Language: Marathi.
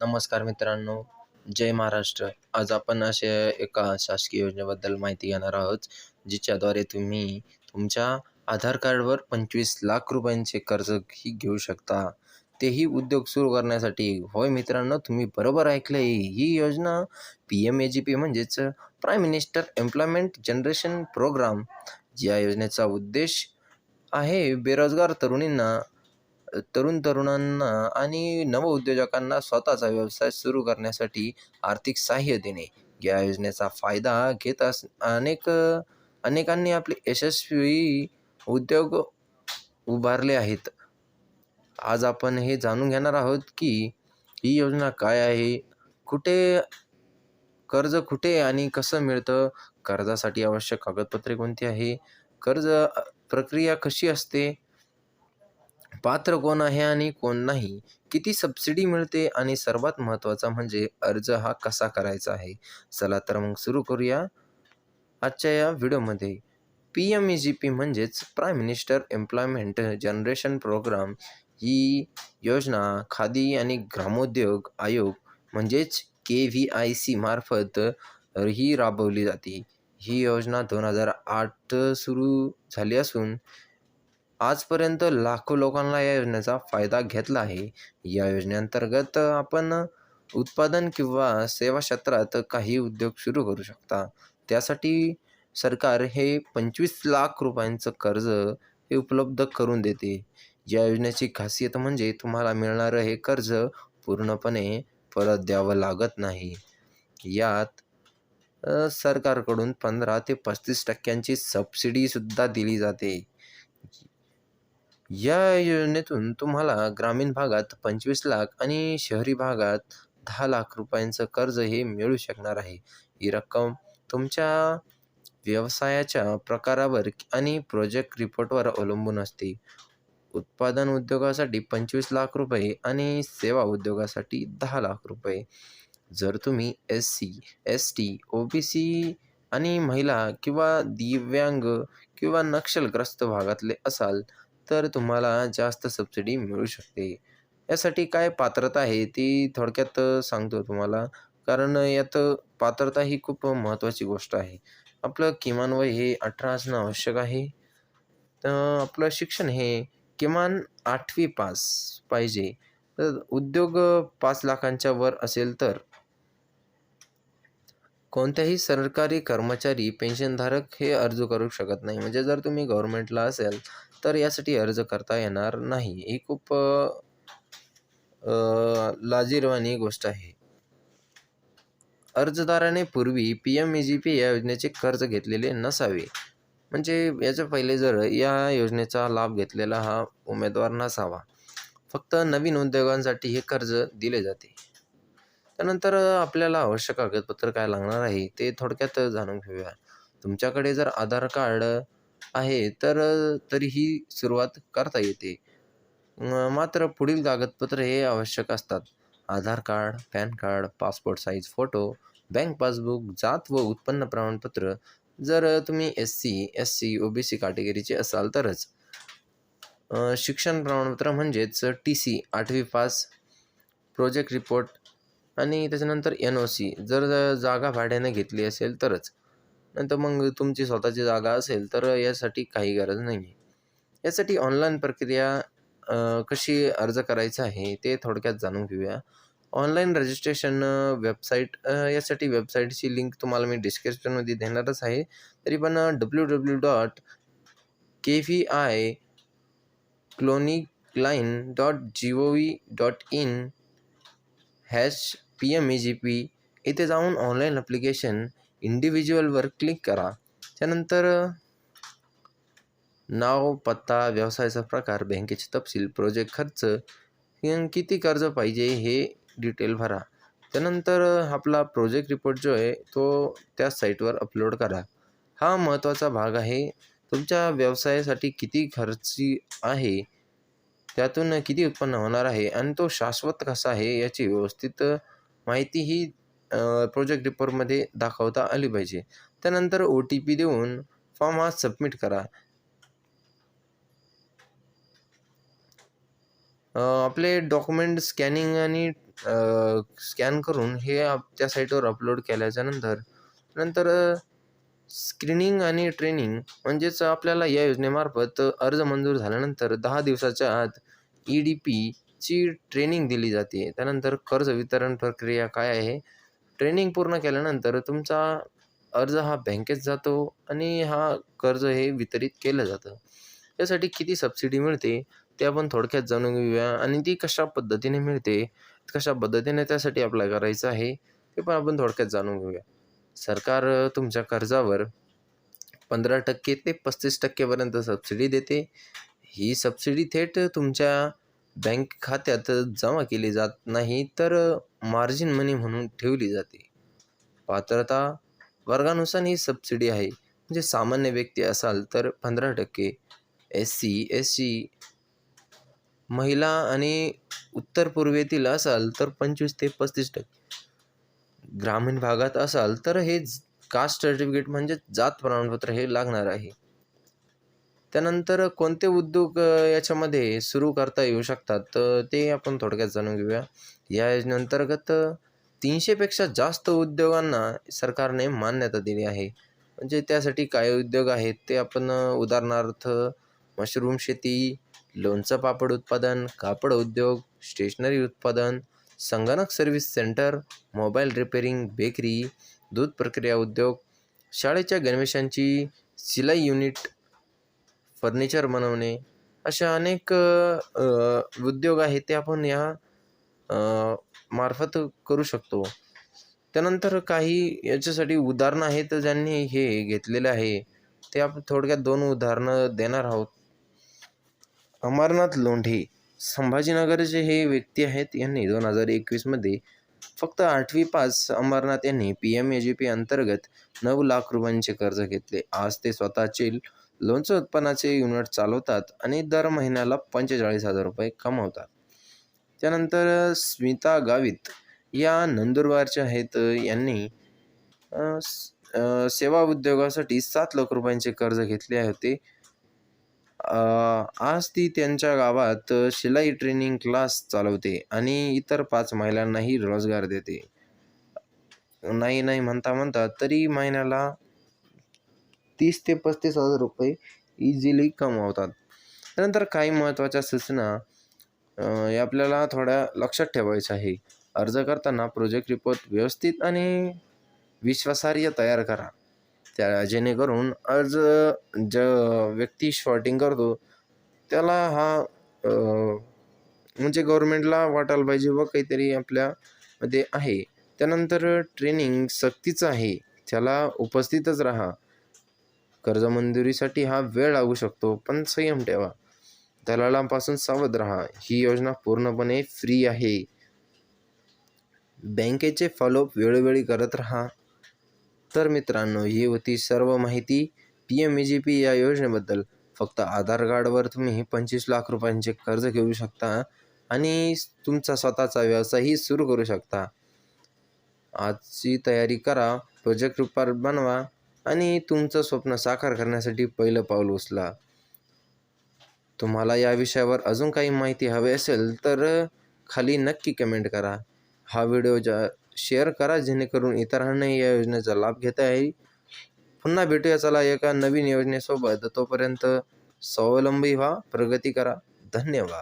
नमस्कार मित्रांनो जय महाराष्ट्र. आज आपण अशा एका शासकीय योजनेबद्दल माहिती घेणार आहोत जिच्याद्वारे तुम्ही तुमच्या आधार कार्डवर पंचवीस लाख रुपयांचे कर्जही घेऊ शकता. तेही उद्योग सुरू करण्यासाठी. होय मित्रांनो तुम्ही बरोबर ऐकलं आहे ही योजना P M A G P म्हणजेच prime minister employment generation programme या योजनेचा उद्देश आहे बेरोजगार तरुणींना तरुण तरुणांना आणि नवउद्योजकांना स्वतःचा व्यवसाय सुरू करण्यासाठी आर्थिक सहाय्य देणे. या योजनेचा फायदा घेत अस अनेक अनेकांनी आपले यशस्वी उद्योग उभारले आहेत. आज आपण हे जाणून घेणार आहोत की ही योजना काय आहे कुठे कर्ज कुठे आणि कसं मिळतं कर्जासाठी आवश्यक कागदपत्रे कोणती आहे कर्ज प्रक्रिया कशी असते पात्र कोण आहे आणि कोण नाही किती सबसिडी मिळते आणि सर्वात महत्त्वाचा म्हणजे अर्ज हा कसा करायचा आहे? चला तर मग सुरू करूया आजच्या या व्हिडिओमध्ये. P M E G P म्हणजेच prime minister employment generation programme ही योजना खादी आणि ग्रामोद्योग आयोग म्हणजेच के व्ही आय सी मार्फत ही राबवली जाते. ही योजना दोन हजार आठ सुरू झाली असून आजपर्यंत लाखो लोकांना या योजनेचा फायदा घेतला आहे. या योजनेअंतर्गत आपण उत्पादन किंवा सेवा क्षेत्रात काही उद्योग सुरू करू शकता. त्यासाठी सरकार हे पंचवीस लाख रुपयांचं कर्ज हे उपलब्ध करून देते. या योजनेची खासियत म्हणजे तुम्हाला मिळणारं हे कर्ज पूर्णपणे परत द्यावं लागत नाही. यात सरकारकडून पंधरा ते पस्तीस टक्क्यांची सबसिडीसुद्धा दिली जाते. या योजनेतून तुम्हाला ग्रामीण भागात पंचवीस लाख आणि शहरी भागात दहा लाख रुपयांचं कर्ज हे मिळू शकणार आहे. ही रक्कम तुमच्या व्यवसायाच्या प्रकारावर आणि प्रोजेक्ट रिपोर्टवर अवलंबून असते. उत्पादन उद्योगासाठी पंचवीस लाख रुपये आणि सेवा उद्योगासाठी दहा लाख रुपये. जर तुम्ही S C S T O B C आणि महिला किंवा दिव्यांग किंवा नक्षलग्रस्त भागातले असाल तर तुम्हाला जास्त सबसिडी मिळू शकते. यासाठी काय पात्रता आहे ती थोडक्यात सांगतो तुम्हाला. कारण यात पात्रता ही खूप महत्त्वाची गोष्ट आहे. आपलं किमान वय हे अठरा असणं आवश्यक आहे. तर आपलं शिक्षण हे किमान आठवी पास पाहिजे. तर उद्योग पाच लाखांच्या वर असेल तर कोणत्याही सरकारी कर्मचारी पेन्शनधारक हे अर्ज करू शकत नाही. म्हणजे जर तुम्ही गव्हर्नमेंटला असेल तर यासाठी अर्ज करता येणार नाही. ही खूप लाजीरवाणी लाजिरवाणी गोष्ट आहे. अर्जदाराने पूर्वी P M E G P या योजनेचे कर्ज घेतलेले नसावे. म्हणजे याच्या पहिले जर या योजनेचा लाभ घेतलेला हा उमेदवार नसावा. फक्त नवीन उद्योगांसाठी हे कर्ज दिले जाते. त्यानंतर आपल्याला आवश्यक कागदपत्र काय लागणार आहे ते थोडक्यात जाणून घेऊया. तुमच्याकडे जर आधार कार्ड आहे तर तरीही सुरुवात करता येते. मात्र पुढील कागदपत्रे हे आवश्यक असतात. Aadhaar card PAN card passport size photo bank passbook जात व उत्पन्न प्रमाणपत्र. जर तुम्ही S C S C O B C कॅटेगरीचे असाल तरच. शिक्षण प्रमाणपत्र म्हणजेच टी सी आठवी पास प्रोजेक्ट रिपोर्ट आणि त्याच्यानंतर एन ओ सी. जर जागा भाड्याने घेतली असेल तरच. नंतर मग तुमची स्वतःची जागा असेल तर यासाठी काही गरज नाही आहे यासाठी ऑनलाईन प्रक्रिया कशी अर्ज करायचा आहे ते थोडक्यात जाणून घेऊया. ऑनलाईन रजिस्ट्रेशन वेबसाईट यासाठी वेबसाईटची लिंक तुम्हाला मी डिस्क्रिप्शनमध्ये देणारच आहे. तरी पण W W dot K V I clonic line dot G O V dot in hash P M E G P इथे जाऊन ऑनलाईन ॲप्लिकेशन इंडिव्हिज्युअलवर क्लिक करा. त्यानंतर नाव पत्ता व्यवसायाचा प्रकार बँकेचे तपशील प्रोजेक्ट खर्च किती कर्ज पाहिजे हे डिटेल भरा. त्यानंतर आपला प्रोजेक्ट रिपोर्ट जो आहे तो त्या साईटवर अपलोड करा. हा महत्त्वाचा भाग आहे. तुमच्या व्यवसायासाठी किती खर्ची आहे त्यातून किती उत्पन्न होणार आहे आणि तो शाश्वत कसा आहे याची व्यवस्थित माहिती ही प्रोजेक्ट रिपोर्टमध्ये दाखवता आली पाहिजे. त्यानंतर ओ टी पी देऊन फॉर्म हा सबमिट करा. आपले डॉक्युमेंट स्कॅनिंग आणि स्कॅन करून हे त्या साईटवर अपलोड केल्याच्यानंतर नंतर स्क्रीनिंग आणि ट्रेनिंग म्हणजेच आपल्याला या योजनेमार्फत अर्ज मंजूर झाल्यानंतर दहा दिवसाच्या आत ई डी पीची ट्रेनिंग दिली जाते. त्यानंतर कर्ज वितरण प्रक्रिया काय आहे? ट्रेनिंग पूर्ण केल्यानंतर तुमचा अर्ज हा बँकेत जातो आणि हा कर्ज हे वितरित केलं जातं. यासाठी किती सबसिडी मिळते ते आपण थोडक्यात जाणून घेऊया. आणि ती कशा पद्धतीने मिळते कशा पद्धतीने त्यासाठी अप्लाय करायचं आहे ते पण आपण थोडक्यात जाणून घेऊया. सरकार तुमच्या कर्जावर पंधरा टक्के ते पस्तीस टक्केपर्यंत सबसिडी देते. ही सबसिडी थेट तुमच्या बँक खात्यात जमा केली जात नाही तर मार्जिन मनी म्हणून ठेवली जाते. पात्रता वर्गानुसार ही सबसिडी आहे. म्हणजे सामान्य व्यक्ती असाल तर पंधरा टक्के. एस सी एस सी महिला आणि उत्तर पूर्वेतील असाल तर पंचवीस ते पस्तीस टक्के. ग्रामीण भागात असाल तर हे कास्ट सर्टिफिकेट म्हणजे जात प्रमाणपत्र हे लागणार आहे. त्यानंतर कोणते उद्योग याच्यामध्ये सुरू करता येऊ शकतात? तर ते आपण थोडक्यात जाणून घेऊया. या योजनेअंतर्गत तीनशेपेक्षा जास्त उद्योगांना सरकारने मान्यता दिली आहे. म्हणजे त्यासाठी काय उद्योग आहेत ते आपण उदाहरणार्थ मशरूम शेती लोणचं पापड उत्पादन कापड उद्योग स्टेशनरी उत्पादन संगणक service centre mobile repairing bakery दूध प्रक्रिया उद्योग शाळेच्या गणवेशांची शिलाई युनिट फर्निचर बनवणे अशा अनेक उद्योग आहेत ते आपण या मार्फत करू शकतो. त्यानंतर काही याच्यासाठी उदाहरणं आहेत ज्यांनी हे घेतलेलं आहे. ते आपण थोडक्यात दोन उदाहरणं देणार आहोत. अमरनाथ लोंढे संभाजीनगरचे हे व्यक्ती आहेत. यांनी दोन हजार एकवीसमध्ये फक्त आठवी पास अमरनाथ यांनी P M A G P अंतर्गत नऊ लाख रुपयांचे कर्ज घेतले. आज ते स्वतःचे लोणचं उत्पन्नाचे युनिट चालवतात आणि दर महिन्याला पंचेचाळीस हजार रुपये कमवतात. त्यानंतर स्मिता गावित या नंदुरबारच्या आहेत. यांनी सेवा उद्योगासाठी सात लाख रुपयांचे कर्ज घेतले होते. आज ती त्यांच्या गावात शिलाई ट्रेनिंग क्लास चालवते आणि इतर पाच महिलांनाही रोजगार देते. नाही नाही म्हणता म्हणता तरी महिन्याला तीस ते पस्तीस हजार रुपये इझिली कमावतात. त्यानंतर काही महत्त्वाच्या सूचना या आपल्याला थोड्या लक्षात ठेवायच्या आहे. अर्ज करताना प्रोजेक्ट रिपोर्ट व्यवस्थित आणि विश्वासार्ह तयार करा. त्या जेणेकरून अर्ज ज व्यक्ती शॉर्टिंग करतो त्याला हा म्हणजे गव्हर्मेंटला वाटायला पाहिजे व काहीतरी आपल्यामध्ये आहे. त्यानंतर ट्रेनिंग सक्तीचं आहे. त्याला उपस्थितच राहा. कर्ज मंजुरीसाठी हा वेळ लागू शकतो पण संयम ठेवा. दलालांपासून सावध राहा. ही योजना पूर्णपणे फ्री आहे. बँकेचे फॉलोअप वेळोवेळी करत राहा. तर मित्रांनो ही होती सर्व माहिती P M E G P या योजनेबद्दल. फक्त आधार कार्डवर तुम्ही पंचवीस लाख रुपयांचे कर्ज घेऊ शकता आणि तुमचा स्वतःचा व्यवसायही सुरू करू शकता. आजची तयारी करा. प्रोजेक्ट रूपात बनवा. आणि तुमचं स्वप्न साकार करण्यासाठी पहिलं पाऊल उचला. तुम्हाला या विषयावर अजून काही माहिती हवी असेल तर खाली नक्की कमेंट करा. हा व्हिडिओ जा शेअर करा जेणेकरून इतरांनाही या योजनेचा लाभ घेता येईल. पुन्हा भेटूया चला एका नवीन योजनेसोबत. तोपर्यंत स्वावलंबी व्हा प्रगती करा. धन्यवाद.